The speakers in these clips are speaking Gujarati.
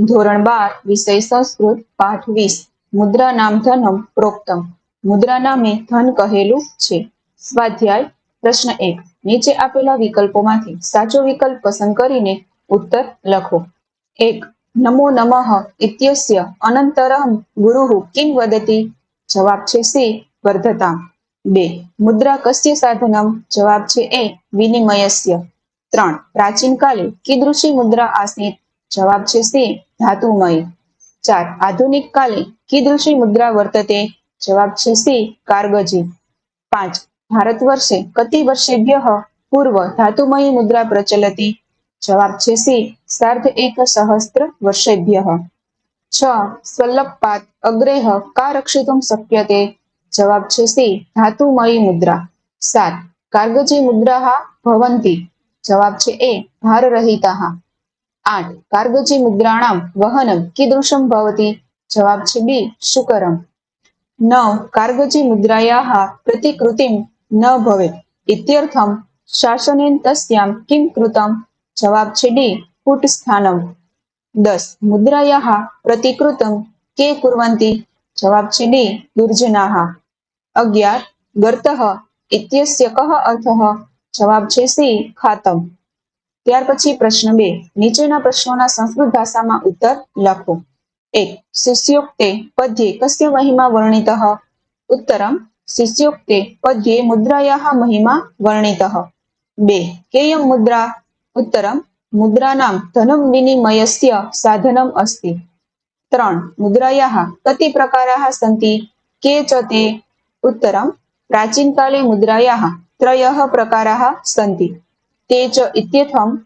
ધોરણ બાર, વિષય સંસ્કૃત, પાઠ વીસ. મુદ્રા નામ ધનમ પ્રોક્તમ. મુદ્રા નામે ધન કહેલું છે. સ્વાધ્યાય, પ્રશ્ન એક. નીચે આપેલા વિકલ્પોમાંથી સાચો વિકલ્પ પસંદ કરીને ઉત્તર લખો. એક. નમો નમઃ ઇત્યસ્ય અનંતરમ ગુરુઃ કિમ વદતિ? જવાબ છે સી. વર્ધતામ બે. મુદ્રા કસ્ય સાધનમ? જવાબ છે એ. વિનિમયસ્ય. ત્રણ. પ્રાચીન કાલે કીદૃશી મુદ્રા આસીત જવાબ છે સી, ધાતુમય. ચાર, આધુનિક કાલે કીદૃશી મુદ્રા વર્તતે? જવાબ છે સી, કારગજી. પાંચ, ભારત વર્ષે કતિ વર્ષેભ્ય પૂર્વ ધાતુમય મુદ્રા પ્રચલતી? જવાબ છે સી, સાર્ધ એક સહસ્ત્ર વર્ષેભ્ય. છ સ્વલ્લપાત અગ્રેહ કા રક્ષિતુમ શક્યતે? જવાબ છે સી, ધાતુમય મુદ્રા. સાત, કારગજી મુદ્રાः ભવંતી? જવાબ છે એ ભારરહિતાः આઠ. કાર્ગજી મુદ્રાણામ વહનમ કીદૃશમ ભવતી. જવાબ છે બી, શુકરમ. નવ. કાર્ગજી મુદ્રાયા પ્રતિકૃતિમ ન ભવે. ઇત્યર્થમ શાસનેન તસ્યામ કિમ કૃતમ. જવાબ છે ડી કુટ સ્થાનમ દસ. મુદ્રાયા પ્રતિકૃતમ કે કુર્વન્તિ જવાબ છે ડી દુર્જનાः અગિયાર. ગર્તઃ ઇત્યસ્ય કહ અર્થઃ. જવાબ છે સી, ખાતમ. ત્યાર પછી પ્રશ્ન બે. નીચેના પ્રશ્નોના સંસ્કૃત ભાષામાં ઉત્તર લખો. એક. શિષ્યોક્તે પદ્યે કસ્ય મહિમા વર્ણિત. ઉત્તરમ. શિષ્યોક્તે પદ્યે મુદ્રાયા મહિમા વર્ણિત. બે. કેયમ મુદ્રા? ઉત્તરમ. મુદ્રાનામ ધનમ વિનિમયસ્ય સાધનમ અસ્તિ. ત્રણ. મુદ્રાયા કતિ પ્રકારા સંતિ? કે ચ તે? ઉત્તરમ. પ્રાચીન મુદ્રાયા ત્રય પ્રકારા સંતિ. તે ચ ઇત્યથમ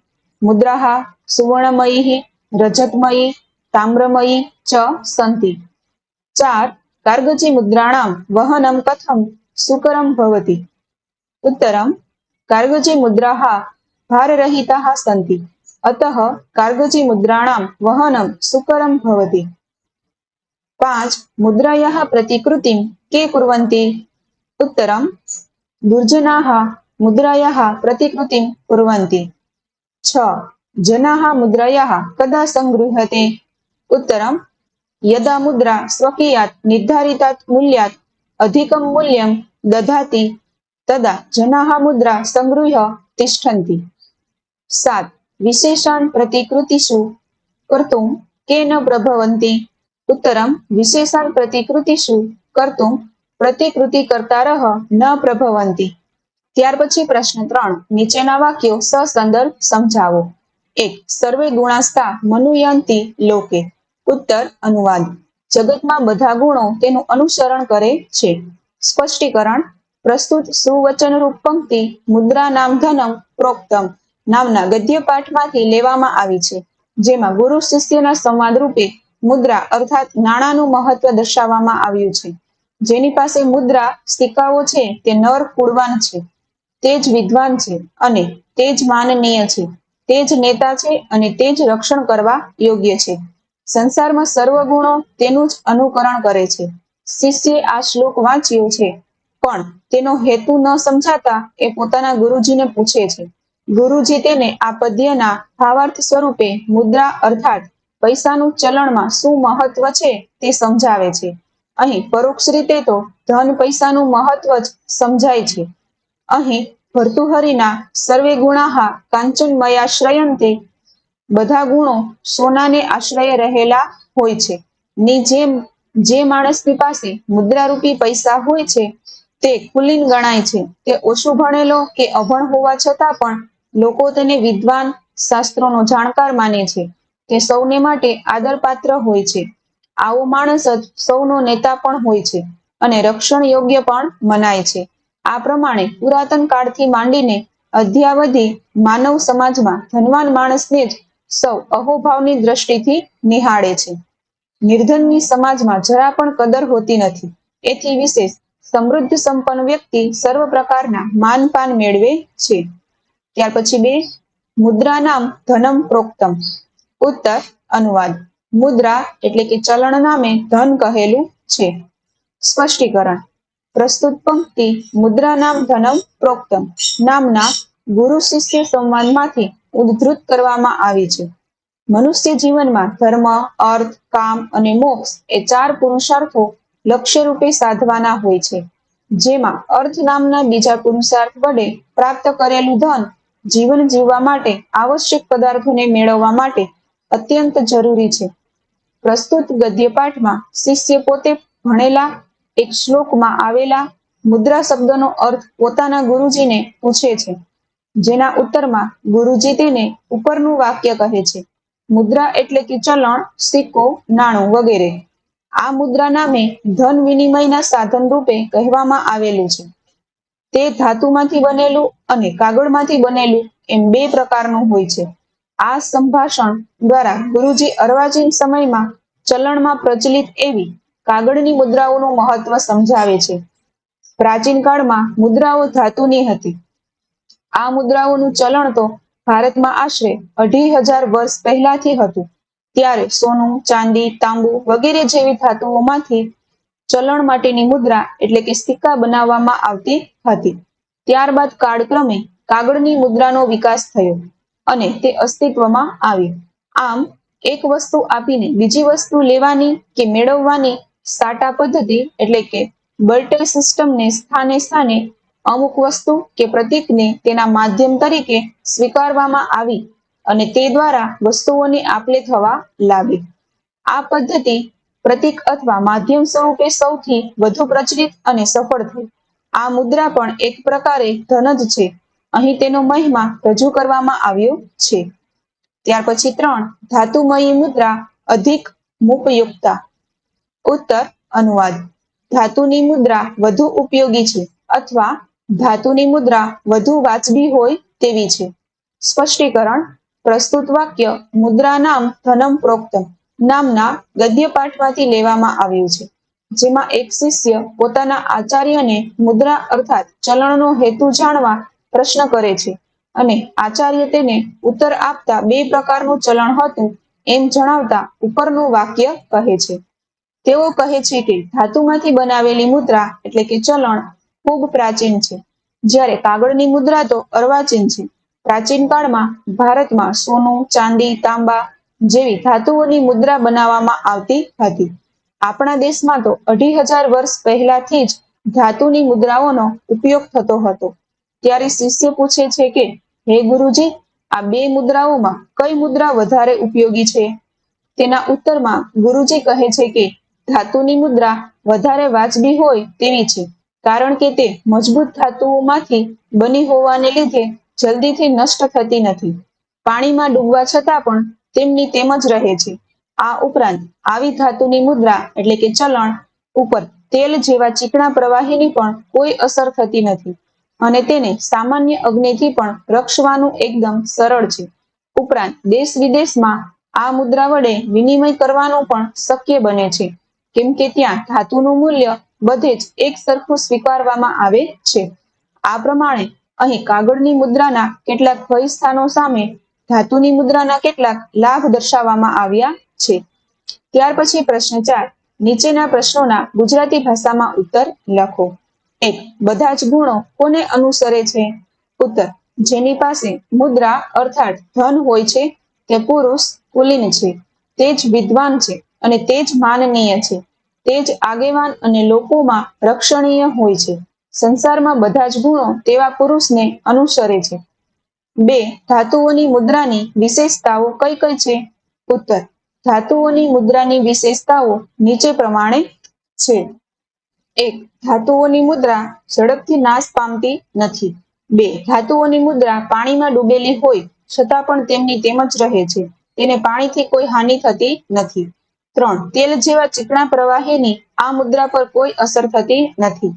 મુદ્રાહ, સુવર્ણમયી, રજતમયી, તામ્રમયી ચ સંતિ. ચાર, કાર્ગજી મુદ્રાણામ વહનમ કથમ સુકરમ ભવતી. ઉત્તરમ, કાર્ગજી મુદ્રાહ ભારરહિતા સંતિ. અતઃ કાર્ગજી મુદ્રાણામ વહનમ સુકરમ ભવતી. પાંચ મુદ્રાયા પ્રતિકૃતિમ કે કુર્વંતી. ઉત્તરમ, દુર્જનાહ મુદ્રાયાહ પ્રતિકૃતિમ કુર્વંતિ છ. જનાહ મુદ્રાયાહ કદા સંગૃહતે? ઉત્તરમ. યદા મુદ્રા સ્વકીયાત, નિર્ધારિતાત, મૂલ્યાત, અધિકમ મૂલ્યમ દધાતી. તદા જનાહ મુદ્રા સંગૃહ્ય તિષ્ઠંતિ. સાત. વિશેષાન પ્રતિકૃતિષુ? કર્તુમ કે ન પ્રભવંતી? ઉત્તરમ. વિશેષાન પ્રતિકૃતિષુ? કર્તુમ પ્રતિકૃતિ કર્તારહ ન પ્રભવંતી. ત્યાર પછી પ્રશ્ન ત્રણ, નીચેના વાક્યો સસંદર્ભ સમજાવો. એક, સર્વે ગુણાસ્તા મનુયંતી લોકે. ઉત્તર, અનુવાદ. જગતમાં બધા ગુણો તેનું અનુસરણ કરે છે. સ્પષ્ટીકરણ, પ્રસ્તુત સુવચનરૂપ પંક્તિ મુદ્રા નામ ધનમ પ્રોક્તમ નામના ગદ્ય પાઠમાંથી લેવામાં આવી છે. જેમાં ગુરુ શિષ્યના સંવાદ રૂપે મુદ્રા અર્થાત નાણાંનું મહત્વ દર્શાવવામાં આવ્યું છે. જેની પાસે મુદ્રા, સિક્કાઓ છે તે નર કુળવાન છે. તે જ વિદ્વાન છે અને તે જ માનનીય છે. તે જ નેતા છે અને તે જ રક્ષણ કરવા યોગ્ય છે. સંસારમાં સર્વ ગુણો તેનું જ અનુકરણ કરે છે. શિષ્યે આ શ્લોક વાંચ્યો છે. પણ તેનો હેતુ ન સમજાતા એ પોતાના ગુરુજીને પૂછે છે. ગુરુજી તેને આ પદ્યના ભાવાર્થ સ્વરૂપે મુદ્રા અર્થાત પૈસાનું ચલણમાં શું મહત્વ છે તે સમજાવે છે. અહીં પરોક્ષ રીતે તો ધન પૈસાનું મહત્વ જ સમજાય છે. અહીં ભર્તુહરિના સર્વે ગુણાહા કાંચનમયાશ્રયંતે બધા ગુણો સોનાને આશ્રય રહેલા હોય છે. ની જેમ, જે માણસની પાસે મુદ્રારૂપી પૈસા હોય છે, તે કુલીન ગણાય છે. તે ઓછું ભણેલો કે અભણ હોવા છતાં પણ લોકો તેને વિદ્વાન શાસ્ત્રોનો જાણકાર માને છે. તે સૌને માટે આદરપાત્ર હોય છે. આવો માણસ જ સૌનો નેતા પણ હોય છે અને રક્ષણ યોગ્ય પણ મનાય છે. આ પ્રમાણે પુરાતન કાળથી માંડીને અધ્યાવધિ માનવ સમાજમાં ધનવાન માણસને જ સૌ અહોભાવની દ્રષ્ટિથી નિહાળે છે. નિર્ધનની સમાજમાં જરા પણ કદર હોતી નથી. એથી વિશેષ સમૃદ્ધ સંપન્ન વ્યક્તિ સર્વ પ્રકારના માનપાન મેળવે છે. ત્યાર પછી બે, મુદ્રા નામ ધનમ પ્રોક્તમ. ઉત્તર, અનુવાદ. મુદ્રા એટલે કે ચલણ નામે ધન કહેલું છે. સ્પષ્ટીકરણ. પ્રસ્તુત પંક્તિ મુદ્રા નામ ધનમ પ્રોક્તમ નામના ગુરુ શિષ્ય સંવાદમાંથી ઉદ્ધૃત કરવામાં આવી છે. મનુષ્ય જીવનમાં ધર્મ, અર્થ, કામ અને મોક્ષ એ ચાર પુરુષાર્થો લક્ષ્ય રૂપે સાધવાના હોય છે. જેમાં અર્થ નામના બીજા પુરુષાર્થ વડે પ્રાપ્ત કરેલું ધન જીવન જીવવા માટે આવશ્યક પદાર્થોને મેળવવા માટે અત્યંત જરૂરી છે. પ્રસ્તુત ગદ્ય પાઠમાં શિષ્ય પોતે ભણેલા એક શ્લોકમાં આવેલા મુદ્રા શબ્દનો અર્થ પોતાના ગુરુજીને પૂછે છે. જેના ઉત્તરમાં ગુરુજી તેને ઉપરનું વાક્ય કહે છે. મુદ્રા એટલે કે ચલણ, સિક્કો, નાણું વગેરે. આ મુદ્રા નામે ધન વિનિમયના સાધન રૂપે કહેવામાં આવેલું છે. તે ધાતુમાંથી બનેલું અને કાગળમાંથી બનેલું એમ બે પ્રકારનું હોય છે. આ સંભાષણ દ્વારા ગુરુજી અર્વાચીન સમયમાં ચલણમાં પ્રચલિત એવી કાગળની મુદ્રાઓનું મહત્વ સમજાવે છે. પ્રાચીન કાળમાં મુદ્રાઓ ધાતુની હતી. આ મુદ્રાઓનું ચલણ તો ભારતમાં આશરે અઢી હજાર વર્ષ પહેલાથી હતું. ત્યારે સોનું, ચાંદી, તાંબુ વગેરે જેવી ધાતુઓમાંથી ચલણ માટેની મુદ્રા એટલે કે સિક્કા બનાવવામાં આવતી હતી. ત્યારબાદ કાળક્રમે કાગળની મુદ્રાનો વિકાસ થયો અને તે અસ્તિત્વમાં આવી આમ, એક વસ્તુ આપીને બીજી વસ્તુ લેવાની કે મેળવવાની સાટા પદ્ધતિ એટલે કે બર્ટર સિસ્ટમને સ્થાને સ્થાને અમુક વસ્તુ કે પ્રતીકને તેના માધ્યમ તરીકે સ્વીકારવામાં આવી અને તે દ્વારા વસ્તુઓની આપલે થવા લાગી. આ પદ્ધતિ પ્રતીક અથવા માધ્યમ સ્વરૂપે સૌથી વધુ પ્રચલિત અને સફળ થઈ. આ મુદ્રા પણ એક પ્રકારે ધન જ છે. અહીં તેનો મહિમા રજૂ કરવામાં આવ્યો છે. ત્યાર પછી ત્રણ ધાતુમયી મુદ્રા અધિક મુપયુક્તા. ઉત્તર અનુવાદ. ધાતુની મુદ્રા વધુ ઉપયોગી છે અથવા ધાતુની મુદ્રા વધુ વાજબી હોય તેવી છે. સ્પષ્ટીકરણ, પ્રસ્તુત વાક્ય, મુદ્રા નામ ધનમ પ્રોક્તમ નામના ગદ્ય પાઠમાંથી લેવામાં આવ્યું છે, જેમાં એક શિષ્ય પોતાના આચાર્યને મુદ્રા અર્થાત ચલણનો હેતુ જાણવા પ્રશ્ન કરે છે અને આચાર્ય તેને ઉત્તર આપતા બે પ્રકારનું ચલણ હતું એમ જણાવતા ઉપરનું વાક્ય કહે છે. તેઓ કહે છે કે ધાતુમાંથી બનાવેલી મુદ્રા એટલે કે ચલણ ખૂબ પ્રાચીન છે. જ્યારે કાગળની મુદ્રા તો અર્વાચીન છે. પ્રાચીન કાળમાં ભારતમાં સોનું, ચાંદી, તાંબા જેવી ધાતુઓની મુદ્રા બનાવવામાં આવતી હતી. આપણા દેશમાં તો અઢી હજાર વર્ષ પહેલાથી જ ધાતુની મુદ્રાઓનો ઉપયોગ થતો હતો. ત્યારે શિષ્ય પૂછે છે કે, હે ગુરુજી, આ બે મુદ્રાઓમાં કઈ મુદ્રા વધારે ઉપયોગી છે? તેના ઉત્તરમાં ગુરુજી કહે છે કે ધાતુની મુદ્રા વધારે વાજબી હોય તેવી છે, કારણ કે તે મજબૂત ધાતુઓમાંથી બની હોવાને લીધે જલ્દીથી નષ્ટ થતી નથી. પાણીમાં ડૂબવા છતાં પણ તેમની તેમ જ રહે છે. આ ઉપરાંત આવી ધાતુની મુદ્રા એટલે કે ચલણ ઉપર તેલ જેવા ચીકણા પ્રવાહીની પણ કોઈ અસર થતી નથી અને તેને સામાન્ય અગ્નિથી પણ રક્ષવાનું એકદમ સરળ છે. ઉપરાંત દેશ વિદેશમાં આ મુદ્રા વડે વિનિમય કરવાનું પણ શક્ય બને છે. કેમ કે ત્યાં ધાતુનું મૂલ્ય બધે જ એક સરખું સ્વીકારવામાં આવે છે. આ પ્રમાણે અહીં કાગળની મુદ્રાના કેટલાક ભય સ્થાનો સામે ધાતુની મુદ્રાના કેટલાક લાભ દર્શાવવામાં આવ્યા છે. ત્યાર પછી પ્રશ્ન ચાર, નીચેના પ્રશ્નોના ગુજરાતી ભાષામાં ઉત્તર લખો. એક, બધા જ ગુણો કોને અનુસરે છે? ઉત્તર, જેની પાસે મુદ્રા અર્થાત ધન હોય છે તે પુરુષ કુલીન છે. તે જ વિદ્વાન છે. અને તે જ માનનીય છે. તે જ આગેવાન અને લોકોમાં રક્ષણીય હોય છે. સંસારમાં બધા જ ગુણો તેવા પુરુષને અનુસરે છે. બે, ધાતુઓની મુદ્રાની વિશેષતાઓ કઈ કઈ છે? ઉત્તર, ધાતુઓની મુદ્રાની વિશેષતાઓ નીચે પ્રમાણે છે. એક, ધાતુઓની મુદ્રા ઝડપથી નાશ પામતી નથી. બે, ધાતુઓની મુદ્રા પાણીમાં ડૂબેલી હોય છતાં પણ તેમની તેમ જ રહે છે. તેને પાણીથી કોઈ હાનિ થતી નથી. ત્રણ. તેલ જેવા ચીકણા પ્રવાહીની આ મુદ્રા પર કોઈ અસર થતી નથી.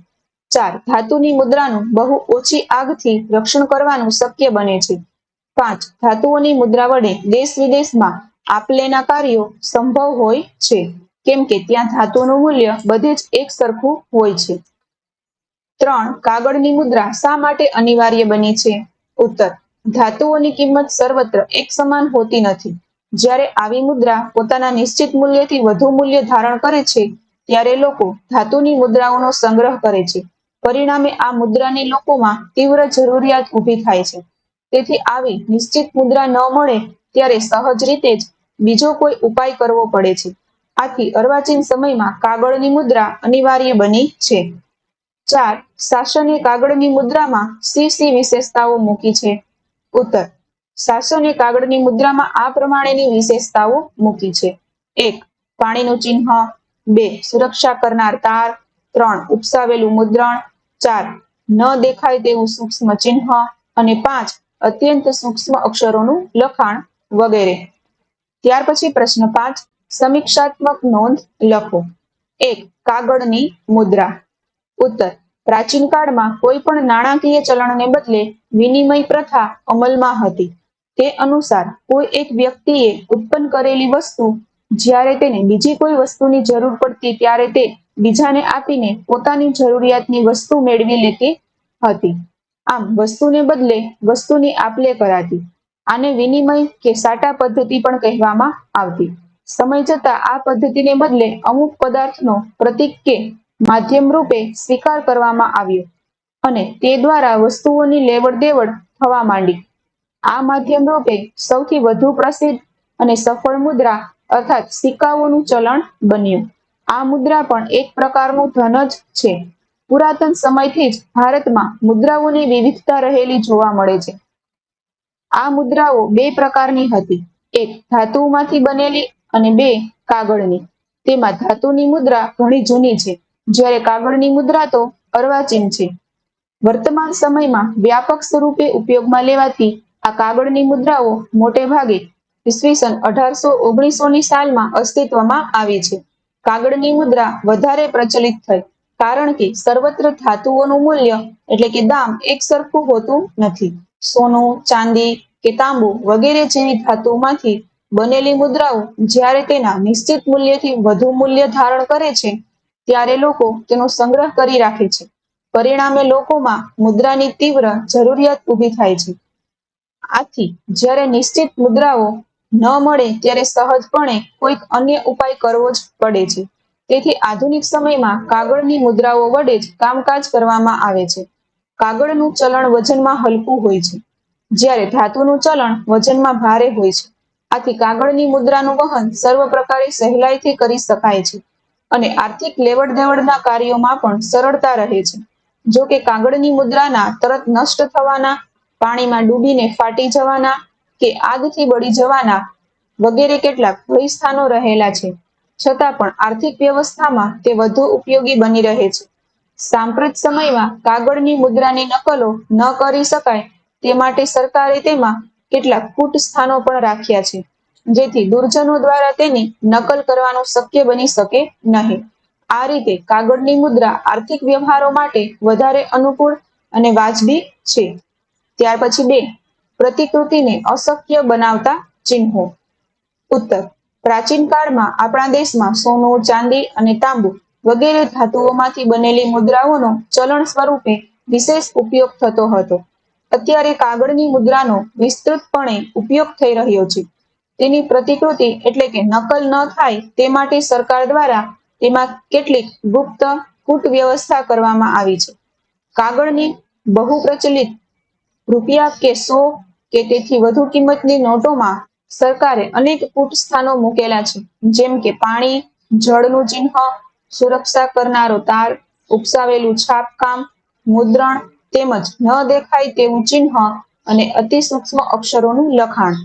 ચાર. ધાતુની મુદ્રાનું બહુ ઓછી આગથી રક્ષણ કરવાનું શક્ય બને છે. પાંચ. ધાતુઓની મુદ્રા વડે દેશ વિદેશમાં આપલેના કાર્યો સંભવ હોય છે, કેમ કે ત્યાં ધાતુનું મૂલ્ય બધે જ એક સરખું હોય છે. ત્રણ. કાગળની મુદ્રા શા માટે અનિવાર્ય બની છે? ઉત્તર. ધાતુઓની કિંમત સર્વત્ર એક સમાન હોતી નથી. જ્યારે આવી મુદ્રા પોતાના નિશ્ચિત મૂલ્યથી વધુ મૂલ્ય ધારણ કરે છે, ત્યારે લોકો ધાતુની મુદ્રાઓનો સંગ્રહ કરે છે. પરિણામે આ મુદ્રાની લોકોમાં તીવ્ર જરૂરિયાત ઊભી થાય છે. તેથી આવી નિશ્ચિત મુદ્રા ન મળે ત્યારે સહજ રીતે જ બીજો કોઈ ઉપાય કરવો પડે છે. આથી અર્વાચીન સમયમાં કાગળની મુદ્રા અનિવાર્ય બની છે. ચાર શાસને કાગળની મુદ્રામાં સી સી વિશેષતાઓ મૂકી છે. ઉત્તર શાસને કાગળની મુદ્રામાં આ પ્રમાણેની વિશેષતાઓ મૂકી છે. એક, પાણીનું ચિહ્ન. બે, સુરક્ષા કરનાર તાર. ત્રણ, ઉપસાવેલું મુદ્રણ. ચાર, ન દેખાય તેવું સૂક્ષ્મ ચિહ્ન. અને પાંચ, અત્યંત સૂક્ષ્મ અક્ષરોનું લખાણ વગેરે. ત્યાર પછી પ્રશ્ન પાંચ, સમીક્ષાત્મક નોંધ લખો. એક, કાગળની મુદ્રા. ઉત્તર, પ્રાચીન કાળમાં કોઈ પણ નાણાકીય ચલણને બદલે વિનિમય પ્રથા અમલમાં હતી. તે અનુસાર કોઈ એક વ્યક્તિએ ઉત્પન્ન કરેલી વસ્તુ, જ્યારે તેને બીજી કોઈ વસ્તુની જરૂર પડતી, ત્યારે તે બીજાને આપીને પોતાની જરૂરિયાતની વસ્તુ મેળવી લેતી હતી. આમ, વસ્તુને બદલે વસ્તુની આપલે કરાતી. આને વિનિમય કે સાટા પદ્ધતિ પણ કહેવામાં આવતી. સમય જતા આ પદ્ધતિને બદલે અમુક પદાર્થનો પ્રતીક કે માધ્યમ રૂપે સ્વીકાર કરવામાં આવ્યો અને તે દ્વારા વસ્તુઓની લેવડ દેવડ થવા માંડી. આ માધ્યમ રૂપે સૌથી વધુ પ્રસિદ્ધ અને સફળ મુદ્રા અર્થાત સિક્કાઓનું ચલણ બન્યું. આ મુદ્રા પણ એક પ્રકારનું ધન જ છે. પુરાતન સમયથી જ ભારતમાં મુદ્રાઓની વિવિધતા રહેલી જોવા મળે છે. આ મુદ્રાઓ બે પ્રકારની હતી. એક ધાતુમાંથી બનેલી અને બે કાગળની. તેમાં ધાતુની મુદ્રા ઘણી જૂની છે. જ્યારે કાગળની મુદ્રા તો અર્વાચીન છે. વર્તમાન સમયમાં વ્યાપક સ્વરૂપે ઉપયોગમાં લેવાતી આ કાગળની મુદ્રાઓ મોટે ભાગે ઈસવીસન અઢારસો ઓગણીસો ની સાલમાં અસ્તિત્વમાં આવી છે. કાગળની મુદ્રા વધારે પ્રચલિત થઈ, કારણ કે સર્વત્ર ધાતુઓનું મૂલ્ય એટલે કે દામ એક સરખું હોતું નથી. સોનું, ચાંદી કે તાંબુ વગેરે જેવી ધાતુમાંથી બનેલી મુદ્રાઓ જ્યારે તેના નિશ્ચિત મૂલ્યથી વધુ મૂલ્ય ધારણ કરે છે, ત્યારે લોકો તેનો સંગ્રહ કરી રાખે છે. પરિણામે લોકોમાં મુદ્રાની તીવ્ર જરૂરિયાત ઊભી થાય છે. આથી જ્યારે નિશ્ચિત મુદ્રાઓ ન મળે ત્યારે સહજપણે કોઈક અન્ય ઉપાય કરવો જ પડે છે. તેથી આધુનિક સમયમાં કાગળની મુદ્રાઓ વડે જ કામકાજ કરવામાં આવે છે. કાગળનું ચલણ વજનમાં હલકું હોય છે. જ્યારે ધાતુનું ચલણ વજનમાં ભારે હોય છે. આથી કાગળની મુદ્રાનું વહન સર્વ પ્રકારે સહેલાઈથી કરી શકાય છે. અને આર્થિક લેવડ દેવડના કાર્યોમાં પણ સરળતા રહે છે. જો કે કાગળની મુદ્રાના તરત નષ્ટ થવાના પાણીમાં ડૂબીને ફાટી જવાના કે આગથી બળી જવાના વગેરે કેટલાક ભયસ્થાનો રહેલા છે. છતાં પણ આર્થિક વ્યવસ્થામાં તે વધુ ઉપયોગી બની રહે છે. સાંપ્રત સમયમાં કાગળની મુદ્રાની નકલો ન કરી શકાય તે માટે સરકારે તેમાં કેટલાક કૂટ સ્થાનો પણ રાખ્યા છે, જેથી દુર્જનો દ્વારા તેની નકલ કરવાનું શક્ય બની શકે નહીં. આ રીતે કાગળની મુદ્રા આર્થિક વ્યવહારો માટે વધારે અનુકૂળ અને વાજબી છે. ત્યાર પછી બે. પ્રતિકૃતિને અશક્ય બનાવતા ચિહ્નો. ઉત્તર. પ્રાચીન કાળમાં આપણા દેશમાં સોનું, ચાંદી અને તાંબુ વગેરે ધાતુઓમાંથી બનેલી મુદ્રાઓનો ચલણ સ્વરૂપે વિશેષ ઉપયોગ થતો હતો. અત્યારે કાગળની મુદ્રાનો વિસ્તૃતપણે ઉપયોગ થઈ રહ્યો છે. તેની પ્રતિકૃતિ એટલે કે નકલ ન થાય તે માટે સરકાર દ્વારા તેમાં કેટલીક ગુપ્ત કૂટ વ્યવસ્થા કરવામાં આવી છે. કાગળની બહુ પ્રચલિત રૂપિયા કે સો કે તેથી વધુ કિંમતની નોટોમાં સરકારે અનેક કૂટ સ્થાનો મૂકેલા છે. જેમ કે પાણી, જળનું ચિહ્ન, સુરક્ષા કરનારો તાર, ઉપસાવેલું છાપકામ, મુદ્રણ તેમજ ન દેખાય તેવું ચિહ્ન અને અતિ સૂક્ષ્મ અક્ષરોનું લખાણ.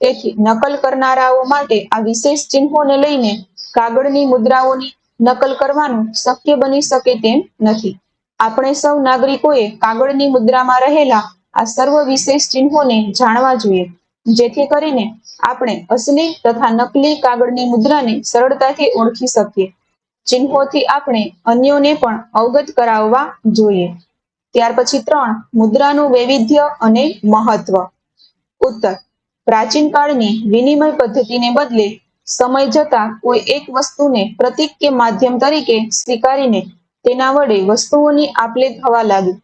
તેથી નકલ કરનારાઓ માટે આ વિશેષ ચિહ્નોને લઈને કાગળની મુદ્રાઓની નકલ કરવાનું શક્ય બની શકે તેમ નથી. આપણે સૌ નાગરિકોએ કાગળની મુદ્રામાં રહેલા આ સર્વ વિશેષ ચિહ્નોને જાણવા જોઈએ, જેથી કરીને આપણે અસલી તથા નકલી કાગળની મુદ્રાને સરળતાથી ઓળખી શકીએ. ચિહ્નોથી આપણે અન્યોને પણ અવગત કરાવવા જોઈએ. ત્યાર પછી ત્રણ, મુદ્રાનું વૈવિધ્ય અને મહત્વ. ઉત્તર, પ્રાચીન કાળની વિનિમય પદ્ધતિને બદલે સમય જતા કોઈ એક વસ્તુને પ્રતીક કે માધ્યમ તરીકે સ્વીકારીને તેના વડે વસ્તુઓની આપલે થવા લાગી.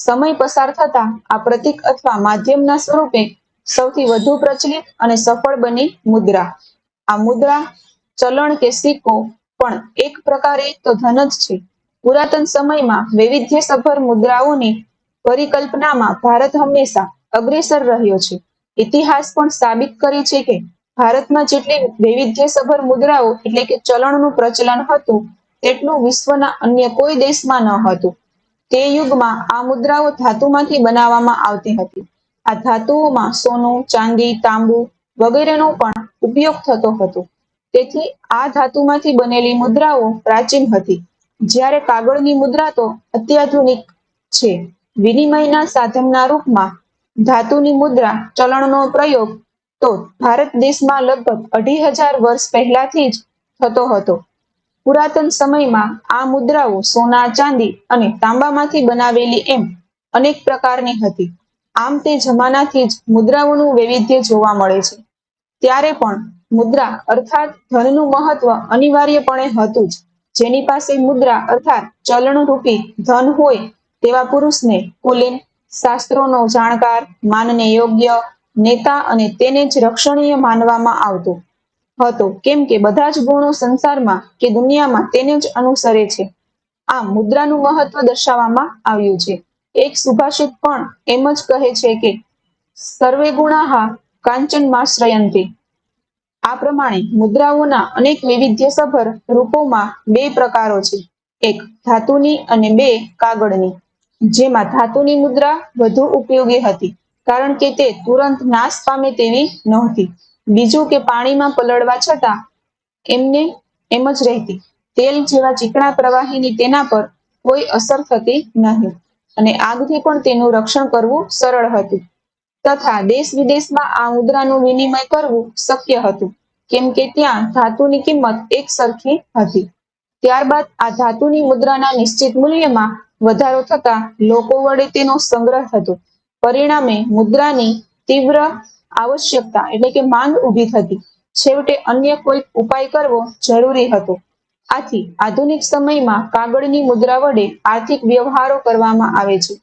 સમય પસાર થતા આ પ્રતીક અથવા માધ્યમના સ્વરૂપે સૌથી વધુ પ્રચલિત અને સફળ બની મુદ્રા. આ મુદ્રા, ચલણ કે સિક્કો પણ એક પ્રકારે તો ધન જ છે. પુરાતન સમયમાં વૈવિધ્યસભર મુદ્રાઓની પરિકલ્પનામાં ભારત હંમેશા અગ્રેસર રહ્યો છે. ઇતિહાસ પણ સાબિત કરે છે કે ભારતમાં જેટલી વૈવિધ્યસભર મુદ્રાઓ એટલે કે ચલણનું પ્રચલન હતું, તેટલું વિશ્વના અન્ય કોઈ દેશમાં ન હતું. તે યુગમાં આ મુદ્રાઓ ધાતુમાંથી બનાવવામાં આવતી હતી. આ ધાતુઓમાં સોનું, ચાંદી, તાંબુ વગેરેનો પણ ઉપયોગ થતો હતો. તેથી આ ધાતુમાંથી બનેલી મુદ્રાઓ પ્રાચીન હતી. જ્યારે કાગળની મુદ્રા તો અત્યાધુનિક છે. વિનિમયના સાધનના રૂપમાં ધાતુની મુદ્રા ચલણનો પ્રયોગ તો ભારત દેશમાં લગભગ અઢી હજાર વર્ષ પહેલાથી જ થતો હતો. પુરાતન સમયમાં આ મુદ્રાઓ સોના, ચાંદી અને તાંબામાંથી બનાવેલી એમ અનેક પ્રકારની હતી. આમ તે જમાનાથી જ મુદ્રાઓનું વૈવિધ્ય જોવા મળે છે. ત્યારે પણ મુદ્રા અર્થાત ધનનું મહત્વ અનિવાર્યપણે હતું જ. જેની પાસે મુદ્રા અર્થાત ચલણ રૂપી ધન હોય તેવા પુરુષને કુલીન, શાસ્ત્રોનો જાણકાર, માનને યોગ્ય, નેતા અને તેને જ રક્ષણીય માનવામાં આવતો. હતો. કેમ કે બધા જ ગુણો સંસારમાં કે દુનિયામાં તેને જ અનુસરે છે. આ મુદ્રાનું મહત્વ દર્શાવવામાં આવ્યું છે. એક સુભાષિત પણ એમ જ કહે છે કે, સર્વે ગુણાહા કાંચનમાશ્રયંતી. આ પ્રમાણે મુદ્રાઓના અનેક વૈવિધ્યસભર રૂપોમાં બે પ્રકારો છે. એક ધાતુની અને બે કાગળની. જેમાં ધાતુની મુદ્રા વધુ ઉપયોગી હતી, કારણ કે તે તુરંત નાશ પામે તેવી નહોતી. બીજું કે પાણીમાં પલળવા છતાં એમને એમ જ રહેતી. તેલ જેવા ચીકણા પ્રવાહીની તેના પર કોઈ અસર થતી નહીં. અને આગથી પણ તેનું રક્ષણ કરવું સરળ હતું. તથા દેશ વિદેશમાં આ મુદ્રાનું વિનિમય કરવું શક્ય હતું. કેમ કે ત્યાં ધાતુની કિંમત એક સરખી હતી. ત્યારબાદ આ ધાતુની મુદ્રાના નિશ્ચિત મૂલ્યમાં વધારો થતા લોકો વડે તેનો સંગ્રહ થતો પરિણામે મુદ્રાની તીવ્ર આવશ્યકતા એટલે કે માંગ ઊભી થતી. છેવટે અન્ય કોઈ ઉપાય કરવો જરૂરી હતો. આથી આધુનિક સમયમાં કાગળની મુદ્રા વડે આર્થિક વ્યવહારો કરવામાં આવે છે.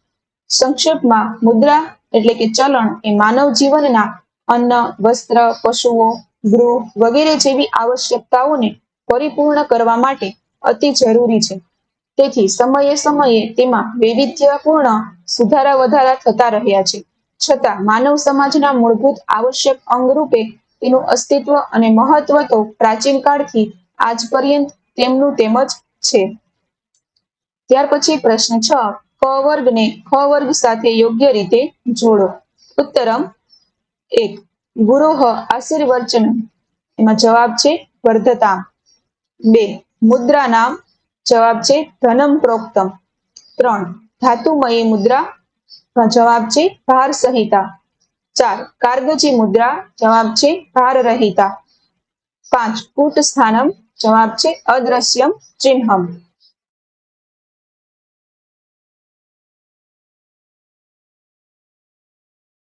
સંક્ષેપમાં મુદ્રા એટલે કે ચલણ એ માનવ જીવનના અન્ન, વસ્ત્ર, પશુઓ, ગૃહ વગેરે જેવી આવશ્યકતાઓને પરિપૂર્ણ કરવા માટે અતિ જરૂરી છે. તેથી સમયે સમયે તેમાં વૈવિધ્યપૂર્ણ સુધારા વધારા થતા રહ્યા છે. છતાં માનવ સમાજના મૂળભૂત આવશ્યક અંગ રૂપે તેનું અસ્તિત્વ અને મહત્વ તો પ્રાચીન કાળથી આજ પર્યંત તેમનું તેમજ છે. ત્યાર પછી પ્રશ્ન છ, ક વર્ગને ખ વર્ગ સાથે યોગ્ય રીતે જોડો. ઉત્તરમ એક, ગુરુહ આશીર્વચન. એમાં જવાબ છે વર્ધતા. બે, મુદ્રા નામ. જવાબ છે ધનમ પ્રોક્તમ. ત્રણ, ધાતુમયી મુદ્રા. જવાબ છે ભાર સંહિતા. ચાર, કારગજી મુદ્રા, જવાબ છે ભાર રહિતા. પાંચ, કૂટ સ્થાનમ, જવાબ છે અદ્રશ્યમ ચિહ્નમ.